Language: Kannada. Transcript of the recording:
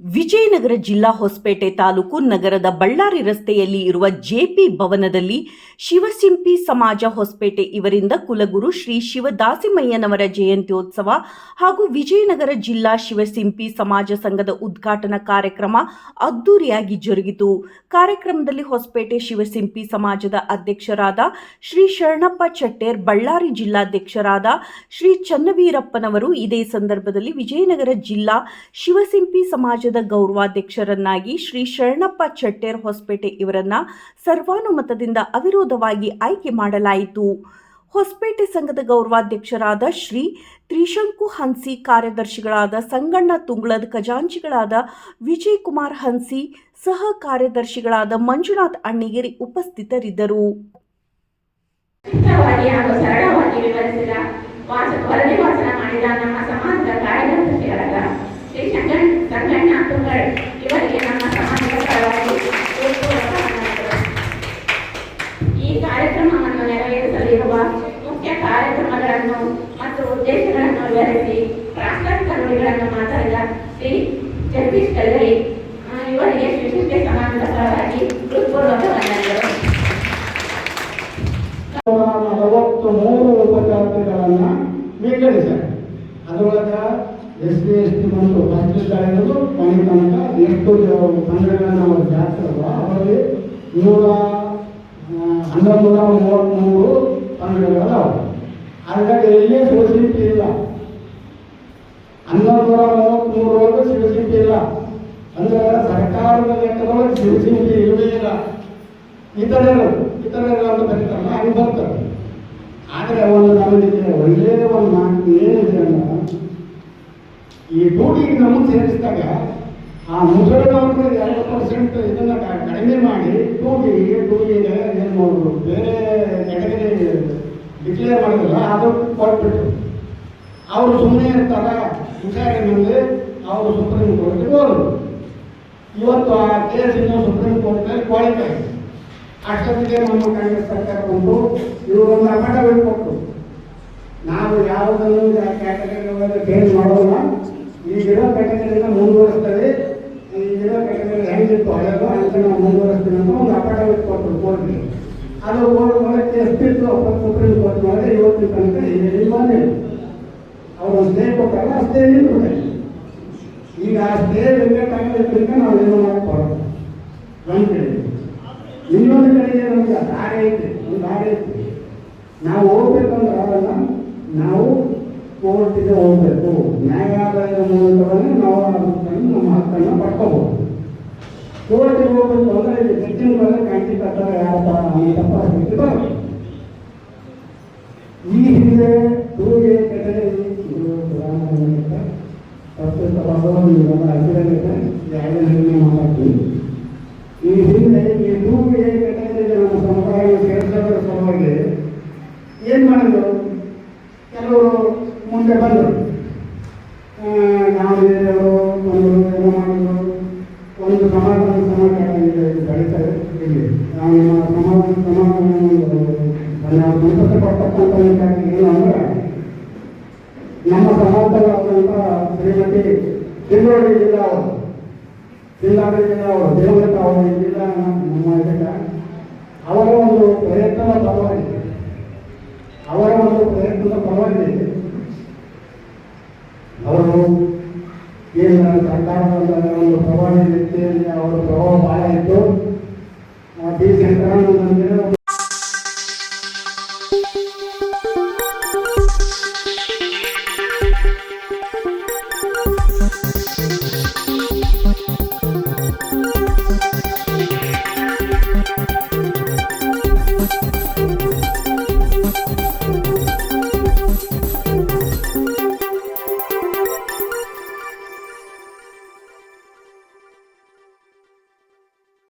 ವಿಜಯನಗರ ಜಿಲ್ಲಾ ಹೊಸಪೇಟೆ ತಾಲೂಕು ನಗರದ ಬಳ್ಳಾರಿ ರಸ್ತೆಯಲ್ಲಿ ಇರುವ ಜೆಪಿ ಭವನದಲ್ಲಿ ಶಿವಸಿಂಪಿ ಸಮಾಜ ಹೊಸಪೇಟೆ ಇವರಿಂದ ಕುಲಗುರು ಶ್ರೀ ಶಿವದಾಸಿಮಯ್ಯನವರ ಜಯಂತ್ಯೋತ್ಸವ ಹಾಗೂ ವಿಜಯನಗರ ಜಿಲ್ಲಾ ಶಿವಸಿಂಪಿ ಸಮಾಜ ಸಂಘದ ಉದ್ಘಾಟನಾ ಕಾರ್ಯಕ್ರಮ ಅದ್ದೂರಿಯಾಗಿ ಜರುಗಿತು. ಕಾರ್ಯಕ್ರಮದಲ್ಲಿ ಹೊಸಪೇಟೆ ಶಿವಸಿಂಪಿ ಸಮಾಜದ ಅಧ್ಯಕ್ಷರಾದ ಶ್ರೀ ಶರಣಪ್ಪ ಚಟ್ಟೇರ್, ಬಳ್ಳಾರಿ ಜಿಲ್ಲಾಧ್ಯಕ್ಷರಾದ ಶ್ರೀ ಚನ್ನವೀರಪ್ಪನವರು. ಇದೇ ಸಂದರ್ಭದಲ್ಲಿ ವಿಜಯನಗರ ಜಿಲ್ಲಾ ಶಿವಸಿಂಪಿ ಸಮಾಜದ ಗೌರವಾಧ್ಯಕ್ಷರನ್ನಾಗಿ ಶ್ರೀ ಶರಣಪ್ಪ ಚಟ್ಟೇರ್ ಹೊಸಪೇಟೆ ಇವರನ್ನ ಸರ್ವಾನುಮತದಿಂದ ಅವಿರೋಧವಾಗಿ ಆಯ್ಕೆ ಮಾಡಲಾಯಿತು. ಹೊಸಪೇಟೆ ಸಂಘದ ಗೌರವಾಧ್ಯಕ್ಷರಾದ ಶ್ರೀ ತ್ರಿಶಂಕು ಹನ್ಸಿ, ಕಾರ್ಯದರ್ಶಿಗಳಾದ ಸಂಗಣ್ಣ ತುಂಗಳದ, ಖಜಾಂಚಿಗಳಾದ ವಿಜಯ್ ಕುಮಾರ್ ಹನ್ಸಿ, ಸಹ ಕಾರ್ಯದರ್ಶಿಗಳಾದ ಮಂಜುನಾಥ್ ಅಣ್ಣಿಗಿರಿ ಉಪಸ್ಥಿತರಿದ್ದರು. ಮಾಡಿದ ನಮ್ಮ ಸಮಾಜದ ಶ್ರೀ ಸಂಗಣ್ಣ ಸಂಗಣ್ಣ ತುಂಗಳ್ ಇವರಿಗೆ ನಮ್ಮ ಸಮಾಜದ ಪರವಾಗಿ ಹೃತ್ಪೂರ್ವಕ ವಂದನೆಗಳು. ಈ ಕಾರ್ಯಕ್ರಮವನ್ನು ನೆರವೇರಿಸಲಿರುವ ಮುಖ್ಯ ಕಾರ್ಯಕ್ರಮಗಳನ್ನು ಮತ್ತು ಉದ್ದೇಶಗಳನ್ನು ವಿವರಿಸಿ ಪ್ರಾಸ್ತಾವಿಕ ನುಡಿಗಳನ್ನು ಮಾತಾಡಿದ ಶ್ರೀ ಜಗದೀಶ್ ಕಲ್ಲರಿ ಆ, ಇವರಿಗೆ ಶ್ರೀ ಸಮಾಜದ ಪರವಾಗಿ ಅವರಲ್ಲಿ ನೂರ ಹನ್ನೊಂದು ನೂರ ಮೂವತ್ತ್ಮೂರು ಸಂಘಗಳದಾವ ಹಾಗಾಗಿ ಎಲ್ಲಿ ಶಿವಸಿಂಪಿ ಇಲ್ಲ. ಹನ್ನೊಂದು ನೂರ ಮೂವತ್ತ್ಮೂರೊಳಗೆ ಶಿವಸಿಂಪಿ ಇಲ್ಲ. ಅಂದರೆ ಸರ್ಕಾರದ ಲೆಕ್ಕದೊಳಗೆ ಶಿವಸಿಂಪಿ ಇಲ್ಲವೇ ಇಲ್ಲ. ಇತರರು ಇತರರು ಅಂತ ಬರೀತಾರಲ್ಲ ಹಂಗೆ ಬರ್ತಾರೆ. ಆದರೆ ಒಂದು ನಮಗೆ ಒಳ್ಳೆಯ ಒಂದು ಮಾತು ಏನಿದೆ ಅಂದ್ರೆ, ಈ ಟೂಟಿಗೆ ನಮಗೆ ಸೇರಿಸಿದಾಗ ಆ ಮುಸಳಿನವರು ಎರಡು ಕೊಟ್ಬಿಟ್ರು ಅವರು ಸುಮ್ಮನೆ ಇರ್ತಾರ ಮುಂದೆ ಅವರು ಸುಪ್ರೀಂ ಕೋರ್ಟ್ಗೆ ಹೋದರು. ಇವತ್ತು ಆ ಕೇಸ್ ಇನ್ನು ಸುಪ್ರೀಂ ಕೋರ್ಟ್ನಲ್ಲಿ ಕ್ವಾಲಿಫೈ ಅಷ್ಟೊತ್ತಿಗೆ ನಮ್ಮ ಕಾಂಗ್ರೆಸ್ ಸರ್ಕಾರ ಬಂದು ಇವರೊಂದು ಅಮೆಂಡಮೆಂಟ್ ಕೊಟ್ಟು ನಾವು ಯಾವುದನ್ನು ಕ್ಯಾಟಗರಿಗಳನ್ನು ಚೇಂಜ್ ಮಾಡೋಲ್ಲ. ಈಗಿರೋ ಕ್ಯಾಟಗರಿನ ಮುಂದುವರಿಸ್ತೇವೆ ಈಗಿರೋ ಕ್ಯಾಟಗರಿ ಹೆಂಗಿತ್ತು ಹಳೆಯದು ಅಂತ ನಾವು ಮುಂದುವರಿಸ್ತೀವಿ ಅಂತ ಒಂದು ಅಫಿಡವಿಟ್ ಕೊಟ್ಟರು ಕೋರ್ಟ್ಗೆ ಅದು ಕೋರ್ಟ್ ಒಳಗೆ ಎಷ್ಟಿತ್ತು ಸುಪ್ರೀಂ ಕೋರ್ಟ್ ಒಳಗೆ ಇವತ್ತಿನ ತನಕ ಇಲ್ಲಿ ಬಂದಿಲ್ಲ ಅವರು ಸ್ಟೇ ನಿಂತಿದೆ ಈಗ ಆ ಸ್ಟೇ ವೆಂಕಟಾಗಲಿಕ್ಕೆ ನಾವು ಏನು ಮಾಡಕ್ಕೆ ಇನ್ನೊಂದು ಕಡೆ ಇನ್ನೊಂದು ಕಡೆಗೆ ದಾರಿ ಒಂದು ದಾರಿ ಐತಿ. ನಾವು ಹೋಗ್ಬೇಕಂದ್ರೆ ಆಗಲ್ಲ ನಾವು ಕೋರ್ಟಿಗೆ ಹೋಗ್ಬೇಕು. ನ್ಯಾಯಾಲಯದ ಮೂಲಕವೇ ನಾವು ಅದನ್ನ ನಮ್ಮ ಹಕ್ಕನ್ನು ಪಡ್ಕೋಬಹುದು. ಕೋರ್ಟಿಗೆ ಹೋಗ್ಬೇಕು ಅಂದ್ರೆ ಇಲ್ಲಿ ಜಡ್ಜಿನ ಕಾಂತಿ ಕಟ್ಟಡ ಯಾರಪ್ಪ ಅಂತಪ್ಪ ಈ ಹಿಂದೆ ಟೂಗೆ ನೀವೆಲ್ಲ ಅಭಿನಂದನೆ ಯಾವುದೇ ನಿರ್ಣಯ ಮಾಡ್ತೀನಿ ಈ ಈ ನಮ್ಮ ಸಮುದಾಯ ಸೇರಿಸೋದ್ರ ಸಲುವಾಗಿ ಏನು ಮಾಡಿದ್ರು ಕೆಲವರು ಮುಂದೆ ಬಂದರು ನಾವು ಒಂದು ಏನೋ ಮಾಡಿದ್ರು ಒಂದು ಸಮಾಧಾನ ಇದು ಬೆಳೀತಾರೆ ಇಲ್ಲಿ ನಾವು ಸಮಾಧಾನ ಸಮಾಧಾನ ನಾವು ಸಂತೋಷ ಏನು ಅಂದ್ರೆ ನಮ್ಮ ಸಮಾಜವಾದಂಥ ಶ್ರೀಮತಿ ಚಿಲ್ಲೋಡಿ ಜಿಲ್ಲಾ ಅವರು. ತಿನ್ನಾಡಿ ಜಿಲ್ಲಾ ಅವರು ದೇವರಕ್ಕ ಅವರು ಜಿಲ್ಲಾ ನಮ್ಮ ಇದಕ್ಕೆ. ಅವರ ಒಂದು ಪ್ರಯತ್ನದ ಪರವಾಗಿ ಅವರ ಒಂದು ಪ್ರಯತ್ನದ ಪರವಾಗಿ ಅವರು ಕೇಂದ್ರ ಸರ್ಕಾರದ ಒಂದು ಪ್ರಭಾವಿ ವ್ಯಕ್ತಿಯಲ್ಲಿ ಅವರ ಪ್ರಭಾವ ಬಹಳ ಇತ್ತು ಡಿ ಸಿ ಸದಾನಂದ